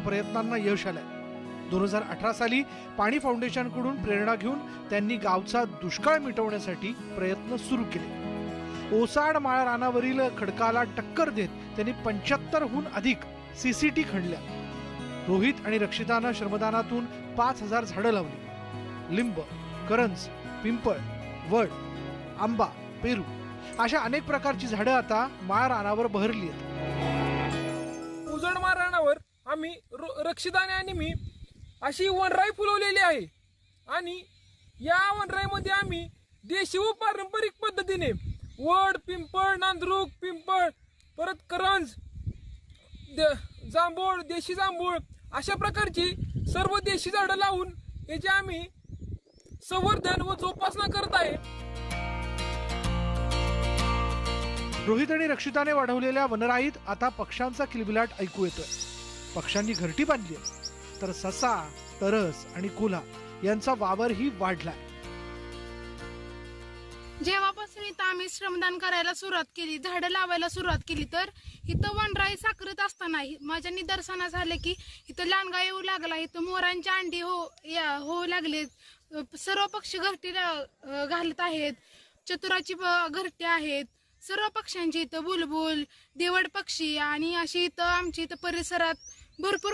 प्रयत्नांना यश आलंय. दोन हजार अठरा साली पाणी फाउंडेशनकडून प्रेरणा घेऊन त्यांनी गावचा दुष्काळ मिटवण्यासाठी प्रयत्न सुरू केले. ओसाड माळा रानावरील खडकाला टक्कर देत त्यांनी पंच्याहत्तरहून अधिक सीसीटी खणल्या. रोहित आणि रक्षितानं श्रमदानातून पाच हजार झाडं लावली. लिंब करंज पिंपळ वड आंबा पेरू अशा अनेक प्रकारची झाडं आता माळ रानावर बहरली आहेत. उजड मारणावर आम्ही रक्षिदाने आणि मी अशी वनराई फुलवलेली आहे. आणि या वनराईमध्ये आम्ही देशी व पारंपरिक पद्धतीने वड पिंपळ नांदरूक पिंपळ परत करंज द- जांभूळ देशी जांभूळ अशा प्रकारची सर्व देशी झाडं लावून याचे आम्ही संवर्धन व जोपासना करत आहे. रोहित आणि रक्षिताने वाढवलेल्या वनराईत आता पक्ष्यांचा किलबिलाट ऐकू येतोय. पक्ष्यांनी घरटी बांधली तर ससा तरस आणि कुला यांचा वावरही वाढलाय. जेव्हापासून इथं आम्ही श्रमदान करायला सुरुवात केली झाडं लावायला सुरुवात केली तर इथं वनराई साखरत असताना माझ्या निदर्शनास आले की इथं लांडगा येऊ लागला इथं मोरांची अंडी हो या होऊ लागलेत सर्व पक्षी घरटीला घालत आहेत. चतुराची घरटी आहेत. सर्व पक्ष्यांची इथं बुलबुल देवड पक्षी आणि अशी इथं आमची इथं परिसरात भरपूर